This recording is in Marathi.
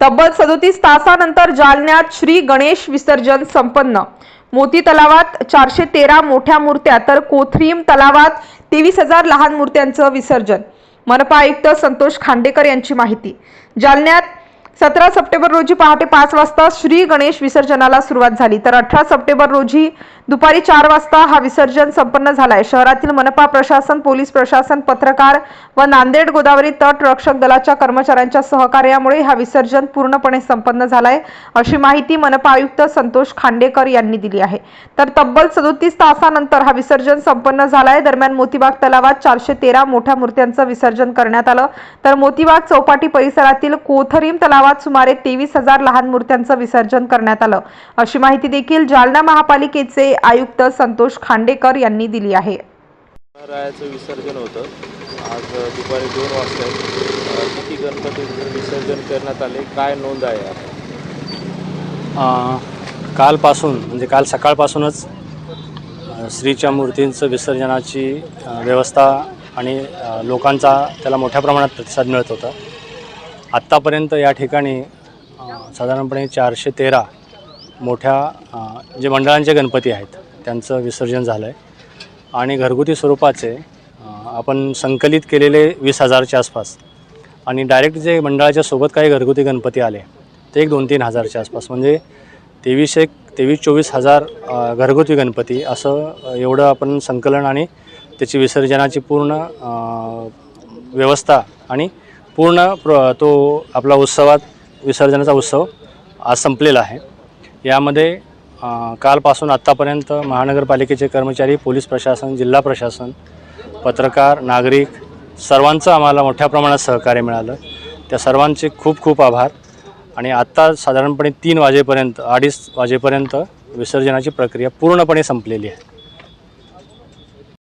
तब्बल सदोतीस तासानंतर जालन्यात श्री गणेश विसर्जन संपन्न. मोती तलावात चारशे तेरा मोठ्या मूर्त्या तर कोथरीम तलावात तेवीस हजार लहान मूर्त्यांचं विसर्जन. मनपा आयुक्त संतोष खांडेकर यांची माहिती. जालन्यात सतरा सप्टेंबर रोजी पहाटे पाच वाजता श्री गणेश विसर्जनाला सुरुवात झाली. तर अठरा सप्टेंबर रोजी दुपारी चार वाजता हा विसर्जन संपन्न झालाय. शहरातील मनपा प्रशासन पोलीस प्रशासन पत्रकार व नांदेड गोदावरी तट रक्षक दलाच्या कर्मचाऱ्यांच्या सहकार्यामुळे हा विसर्जन पूर्णपणे संपन्न झालाय अशी माहिती मनपा आयुक्त संतोष खांडेकर यांनी दिली आहे. तर तब्बल सदोतीस तासानंतर हा विसर्जन संपन्न झालाय. दरम्यान मोतीबाग तलावात चारशे तेरा मोठ्या मूर्त्यांचं विसर्जन करण्यात आलं. तर मोतीबाग चौपाटी परिसरातील कोथरीम तलावात सुमारे तेवीस हजार लहान मूर्त्यांचं विसर्जन करण्यात आलं. अशी माहिती देखील जालना महापालिकेचे आयुक्त संतोष खांडेकर यांनी दिली आहे. रायाचं विसर्जन होतं. आज दुपारी दोन वाजता किती गणपतीचं विसर्जन करण्यात आले? काय नोंद आहे कालपासून म्हणजे काल सकाळपासूनच श्रीच्या मूर्तींचं विसर्जनाची व्यवस्था आणि लोकांचा त्याला मोठ्या प्रमाणात प्रतिसाद मिळत होता. आत्तापर्यंत या ठिकाणी साधारणपणे चारशे तेरा मोठ्या जे मंडळांचे गणपती आहेत त्यांचं विसर्जन झालं आहे आणि घरगुती स्वरूपाचे आपण संकलित केलेले वीस हजारच्या आसपास आणि डायरेक्ट जे मंडळाच्या सोबत काही घरगुती गणपती आले ते एक दोन तीन हजारच्या आसपास. म्हणजे तेवीस एक तेवीस चोवीस हजार घरगुती गणपती असं एवढं आपण संकलन आणि त्याची विसर्जनाची पूर्ण व्यवस्था आणि पूर्ण प्र तो आपला उत्सवात विसर्जनाचा उत्सव आज संपलेला आहे. यामध्ये कालपासून आत्तापर्यंत महानगरपालिकेचे कर्मचारी पोलीस प्रशासन जिल्हा प्रशासन पत्रकार नागरिक सर्वांचं आम्हाला मोठ्या प्रमाणात सहकार्य मिळालं. त्या सर्वांचे खूप खूप आभार. आणि आत्ता साधारणपणे तीन वाजेपर्यंत अडीच वाजेपर्यंत विसर्जनाची प्रक्रिया पूर्णपणे संपलेली आहे.